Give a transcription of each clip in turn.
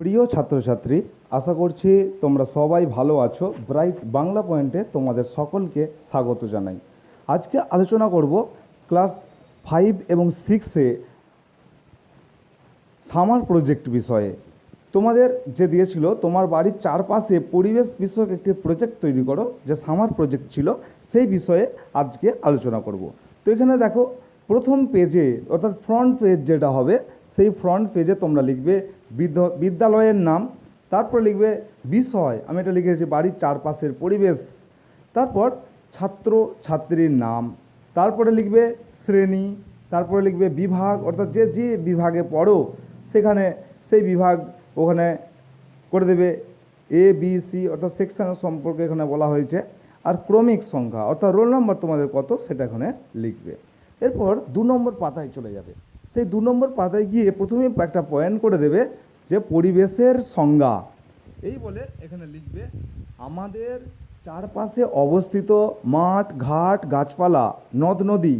প্রিয় ছাত্রছাত্রী, আশা করছি তোমরা সবাই ভালো আছো। ব্রাইট বাংলা পয়েন্টে তোমাদের সকলকে স্বাগত জানাই। আজকে আলোচনা করব ক্লাস ফাইভ এবং সিক্সে সামার প্রজেক্ট বিষয়ে। তোমাদের যে দিয়েছিল, তোমার বাড়ির চারপাশে পরিবেশ বিষয়ক একটি প্রজেক্ট তৈরি করো, যে সামার প্রজেক্ট ছিল, সেই বিষয়ে আজকে আলোচনা করব। তো এখানে দেখো, প্রথম পেজে অর্থাৎ ফ্রন্ট পেজ যেটা হবে, সেই ফ্রন্ট পেজে তোমরা লিখবে বিদ্যালয়ের নাম, তারপর লিখবে বিষয়। আমি এটা লিখেছি, বাড়ির চারপাশের পরিবেশ। তারপর ছাত্র ছাত্রীর নাম। তারপরে লিখবে শ্রেণি। তারপরে লিখবে বিভাগ। অর্থাৎ যে যে বিভাগে পড়ো, সেখানে সেই বিভাগ ওখানে করে দেবে এ বি সি অর্থাৎ সেকশনের সম্পর্কে এখানে বলা হয়েছে। আর ক্রমিক সংখ্যা, অর্থাৎ রোল নম্বর তোমাদের কত, সেটা এখানে লিখবে। এরপর দু নম্বর পাতায় চলে যাবে। সেই দু নম্বর পাতায় গিয়ে প্রথমে একটা পয়েন্ট করে দেবে যে পরিবেশের সংজ্ঞা। এই বলে এখানে লিখবে, আমাদের চারপাশে অবস্থিত মাঠ, ঘাট, গাছপালা, নদ, নদী,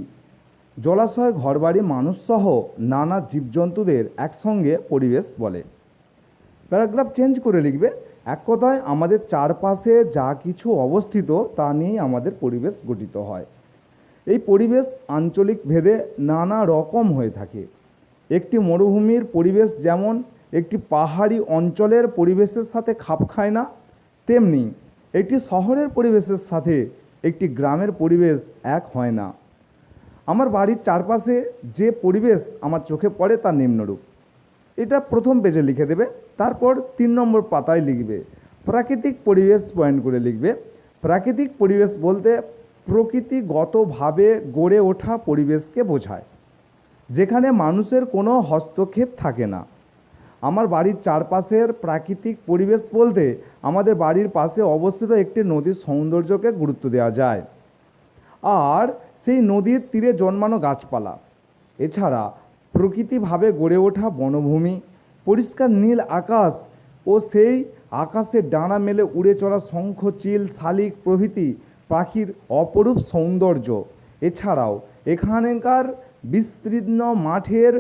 জলাশয়, ঘরবাড়ি মানুষসহ নানা জীবজন্তুদের একসঙ্গে পরিবেশ বলে। প্যারাগ্রাফ চেঞ্জ করে লিখবে, এক কথায় আমাদের চারপাশে যা কিছু অবস্থিত তা নিয়েই আমাদের পরিবেশ গঠিত হয়। এই পরিবেশ আঞ্চলিক ভেদে নানা রকম হয়ে থাকে। একটি মরুভূমির পরিবেশ যেমন একটি পাহাড়ি অঞ্চলের পরিবেশের সাথে খাপ খায় না, তেমনি একটি শহরের পরিবেশের সাথে একটি গ্রামের পরিবেশ এক হয় না। আমার বাড়ির চারপাশে যে পরিবেশ আমার চোখে পড়ে তা নিম্নরূপ। এটা প্রথম পেজে লিখে দেবে, তারপর তিন নম্বর পাতায় লিখবে, প্রাকৃতিক পরিবেশ পয়েন্ট করে লিখবে। প্রাকৃতিক পরিবেশ বলতে প্রকৃতিগতভাবে গড়ে ওঠা পরিবেশকে বোঝায়। যেখানে মানুষের কোনো হস্তক্ষেপ থাকে না। আমার বাড়ির চারপাশের প্রাকৃতিক পরিবেশ বলতে আমাদের বাড়ির পাশে অবস্থিত একটি নদীর সৌন্দর্যকে গুরুত্ব দেওয়া যায়। আর সেই নদীর তীরে জন্মানো গাছপালা। এছাড়া প্রকৃতিভাবে গড়ে ওঠা বনভূমি, পরিষ্কার নীল আকাশ ও সেই আকাশে ডানা মেলে উড়ে চলা শঙ্খ, চিল, শালিক প্রভৃতি পাখির অপরূপ সৌন্দর্য। এছাড়াও এখানকার বিস্তীর্ণ মাঠের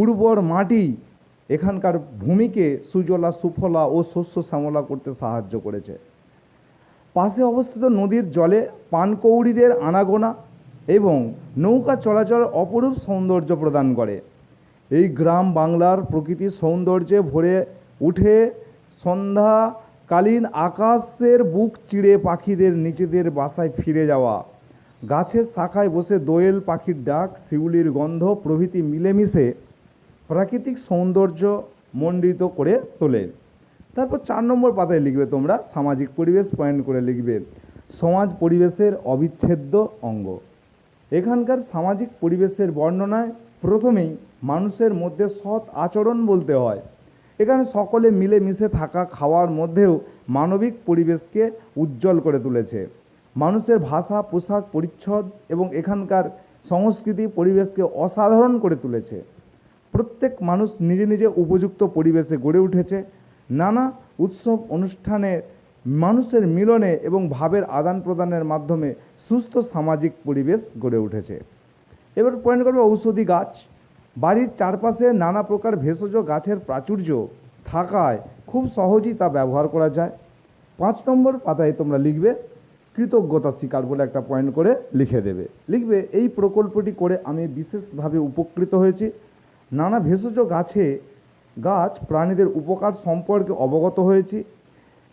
উর্বর মাটি এখানকার ভূমিকে সুজলা, সুফলা ও শস্য শ্যামলা করতে সাহায্য করেছে। পাশে অবস্থিত নদীর জলে পানকৌড়িদের আনাগোনা এবং নৌকা চলাচল অপরূপ সৌন্দর্য প্রদান করে। এই গ্রাম বাংলার প্রকৃতির সৌন্দর্যে ভরে উঠে সন্ধ্যাকালীন আকাশের বুক চিড়ে পাখিদের নিজেদের বাসায় ফিরে যাওয়া। গাছের শাখায় বসে দোয়েল পাখির ডাক, শিউলির গন্ধ, প্রভৃতি মিলেমিশে প্রাকৃতিক সৌন্দর্য মণ্ডিত করে তোলে। তারপর চার নম্বর পাতায় লিখবে তোমরা, সামাজিক পরিবেশ পয়েন্ট করে লিখবে, সমাজ পরিবেশের অবিচ্ছেদ্য অঙ্গ। এখানকার সামাজিক পরিবেশের বর্ণনায় প্রথমেই মানুষের মধ্যে সৎ আচরণ বলতে হয়। এখানে সকলে মিলেমিশে থাকা খাওয়ার মধ্যেও মানবিক পরিবেশকে উজ্জ্বল করে তুলেছে। মানুষের ভাষা, পোশাক, পরিচ্ছদ এবং এখানকার সংস্কৃতি, পরিবেশকে অসাধারণ করে তুলেছে। প্রত্যেক মানুষ নিজে নিজে উপযুক্ত পরিবেশে গড়ে উঠেছে। নানা উৎসব, অনুষ্ঠানে মানুষের মিলনে এবং ভাবের আদান প্রদানের মাধ্যমে সুস্থ সামাজিক পরিবেশ গড়ে উঠেছে। এবার পয়েন্ট করবে ঔষধি গাছ। বাড়ির চারপাশে নানা প্রকার ভেষজ গাছের প্রাচুর্য থাকায় খুব সহজেই তা ব্যবহার করা যায়। পাঁচ নম্বর পাতায় তোমরা লিখবে কৃতজ্ঞতা স্বীকার বলে একটা পয়েন্ট করে লিখে দেবে। লিখবে, এই প্রকল্পটি করে আমি বিশেষভাবে উপকৃত হয়েছি। নানা ভেষজ গাছে গাছ প্রাণীদের উপকার সম্পর্কে অবগত হয়েছি।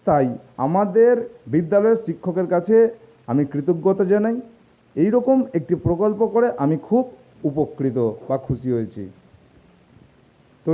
তাই আমাদের বিদ্যালয়ের শিক্ষকের কাছে আমি কৃতজ্ঞতা জানাই। এই রকম একটি প্রকল্প করে আমি খুব উপকৃত বা খুশি হয়েছি। তো